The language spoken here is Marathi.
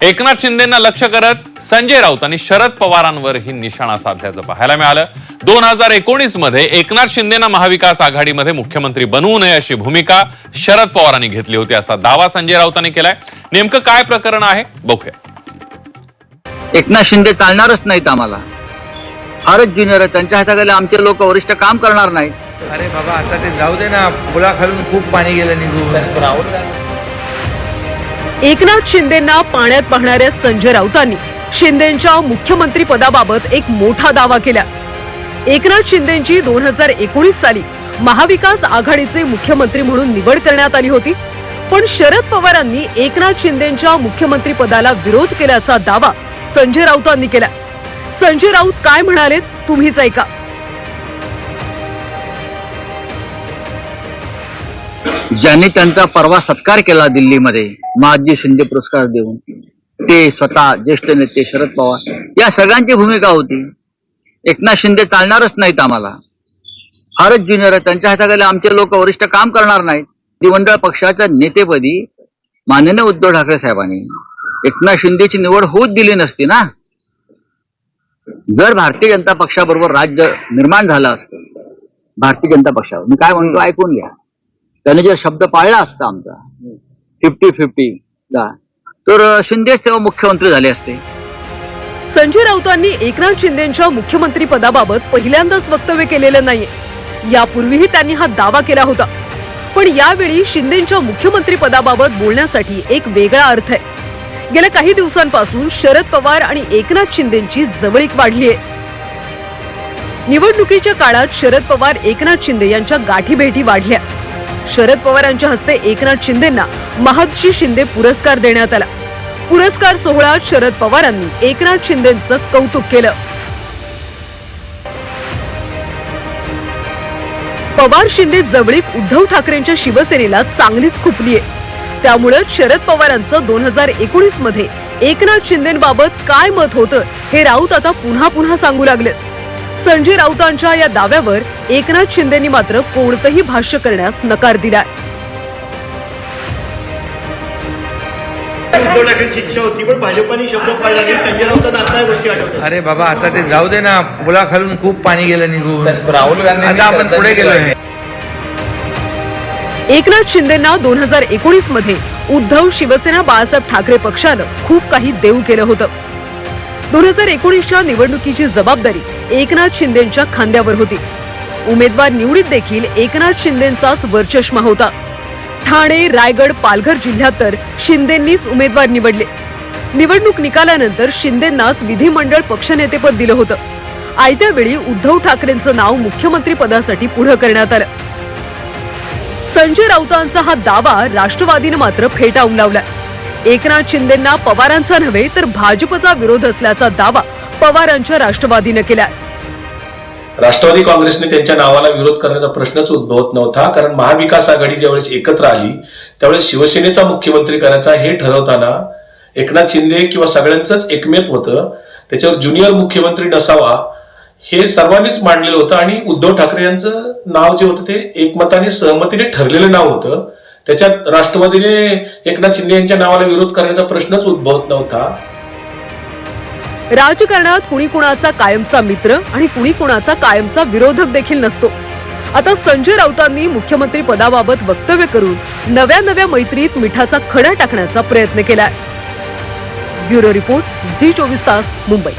एकनाथ शिंदेना लक्ष करत संजय राऊत आणि शरद पवारांवर ही निशाणा साधल्याचं पाहायला मिळालं. दोन हजार एकोणीसमध्ये एकनाथ शिंदेना महाविकास आघाडीमध्ये मुख्यमंत्री बनवू नये अशी भूमिका शरद पवारांनी घेतली होती असा दावा संजय राऊतांनी केलाय. नेमकं काय प्रकरण आहे? बघूया. एकनाथ शिंदे चालणारच नाहीत आम्हाला. फारच ज्युनियर आहे त्यांच्या हाताखाली आमचे लोक वरिष्ठ काम करणार नाहीत. अरे बाबा आता ते जाऊ दे ना. पुलाखालून खूप पाणी गेलं निघून. एकनाथ शिंदेंना पाण्यात पाहणाऱ्या संजय राऊतांनी शिंदेच्या मुख्यमंत्री पदाबाबत एक मोठा दावा केला. एकनाथ शिंदेची दोन हजार एकोणीस साली महाविकास आघाडीचे मुख्यमंत्री म्हणून निवड करण्यात आली होती. पण शरद पवारांनी एकनाथ शिंदेच्या मुख्यमंत्री पदाला विरोध केल्याचा दावा संजय राऊतांनी केला. संजय राऊत काय म्हणाले तुम्हीच ऐका. ज्यांनी त्यांचा परवा सत्कार केला दिल्लीमध्ये महाजी शिंदे पुरस्कार देऊन. ते स्वतः ज्येष्ठ नेते शरद पवार या सगळ्यांची भूमिका होती. एकनाथ शिंदे चालणारच नाहीत आम्हाला. फारच ज्युनियर आहे त्यांच्या हाताखाली आमचे लोक वरिष्ठ काम करणार नाहीत. विधिमंडळ पक्षाच्या नेतेपदी माननीय उद्धव ठाकरे साहेबांनी. एकनाथ शिंदेची निवड होऊच दिली नसती ना. जर भारतीय जनता पक्षाबरोबर राज्य निर्माण झालं असतं भारतीय जनता पक्षावर. मी काय म्हणतो ऐकून घ्या. त्याने जर शब्द पाळला असता आमचा फिफ्टी फिफ्टी तर शिंदेच तेव्हा मुख्यमंत्री झाले असते. संजय राऊतांनी एकनाथ शिंदेच्या मुख्यमंत्री पदाबाबत पहिल्यांदाच वक्तव्य केलेलं नाहीये. यापूर्वीही त्यांनी हा दावा केला होता. पण यावेळी शिंदेच्या मुख्यमंत्री पदाबाबत बोलण्यासाठी एक वेगळा अर्थ आहे. गेल्या काही दिवसांपासून शरद पवार आणि एकनाथ शिंदेची जवळीक वाढली आहे निवडणुकीच्या काळात शरद पवार एकनाथ शिंदे यांच्या गाठीभेटी वाढल्या. शरद पवारांच्या हस्ते एकनाथ शिंदेना महादजी शिंदे पुरस्कार देण्यात आला. पुरस्कार सोहळ्यात शरद पवारांनी एकनाथ शिंदेचं कौतुक केलं. पवार शिंदे जवळीक उद्धव ठाकरेंच्या शिवसेनेला चांगलीच खुपलीये. त्यामुळं शरद पवारांचं दोन हजार एकोणीसमध्ये एकनाथ शिंदेबाबत काय मत होतं हे राऊत आता पुन्हा पुन्हा सांगू लागलेत. संजय राऊतांच्या या दाव्यावर एकनाथ शिंदेनी मात्र कोणतंही भाष्य करण्यास नकार दिलाय. उद्धव ठाकरेंची इच्छा होती पण भाजपाने शब्द पाळला नाही. संजय राऊतांना आता या गोष्टी आठवतात. अरे बाबा आता ते जाऊ दे ना. पुलाखालून खूप पाणी गेलं निघून. राहुल आता आपण पुढे गेलोय. एकनाथ शिंदेना दोन हजार एकोणीसमध्ये उद्धव शिवसेना बाळासाहेब ठाकरे पक्षानं खूप काही देऊ केलं होतं. दोन हजार एकोणीसच्या निवडणुकीची जबाबदारी एकनाथ शिंदेच्या खांद्यावर होती. उमेदवार निवडीत देखील एकनाथ शिंदेचाच वरचष्मा होता. ठाणे रायगड पालघर जिल्ह्यात तर शिंदेंनीच उमेदवार निवडले. निवडणूक निकालानंतर शिंदेंनाच विधिमंडळ पक्षनेतेपद दिलं होतं. आयत्या वेळी उद्धव ठाकरेंचं नाव मुख्यमंत्री पदासाठी पुढं करण्यात आलं. संजय राऊतांचा हा दावा राष्ट्रवादीनं मात्र फेटाळून लावलाय एकनाथ शिंदेना पवारांचा नव्हे तर भाजपचा विरोध असल्याचा दावा पवारांच्या राष्ट्रवादीनं केलाय. राष्ट्रवादी काँग्रेसने त्यांच्या नावाला विरोध करण्याचा प्रश्नच उद्भवत नव्हता कारण महाविकास आघाडी ज्यावेळेस एकत्र आली त्यावेळेस शिवसेनेचा मुख्यमंत्री करायचा हे ठरवताना एकनाथ शिंदे किंवा सगळ्यांचंच एकमेत होतं. त्याच्यावर ज्युनियर मुख्यमंत्री नसावा हे सर्वांनीच मांडलेलं होतं आणि उद्धव ठाकरे यांचं नाव जे होतं ते एकमताने सहमतीने ठरलेलं नाव होतं. त्याच्यात राष्ट्रवादीने एकनाथ शिंदे यांच्या नावाला विरोध करण्याचा प्रश्नच उद्भवत नव्हता. राजकारणात कुणी कुणाचा कायमचा मित्र आणि कुणी कुणाचा कायमचा विरोधक देखील नसतो. आता संजय राऊतांनी मुख्यमंत्री पदाबाबत वक्तव्य करून नव्या नव्या मैत्रीत मिठाचा खडा टाकण्याचा प्रयत्न केलाय. ब्युरो रिपोर्ट झी चोवीस तास मुंबई.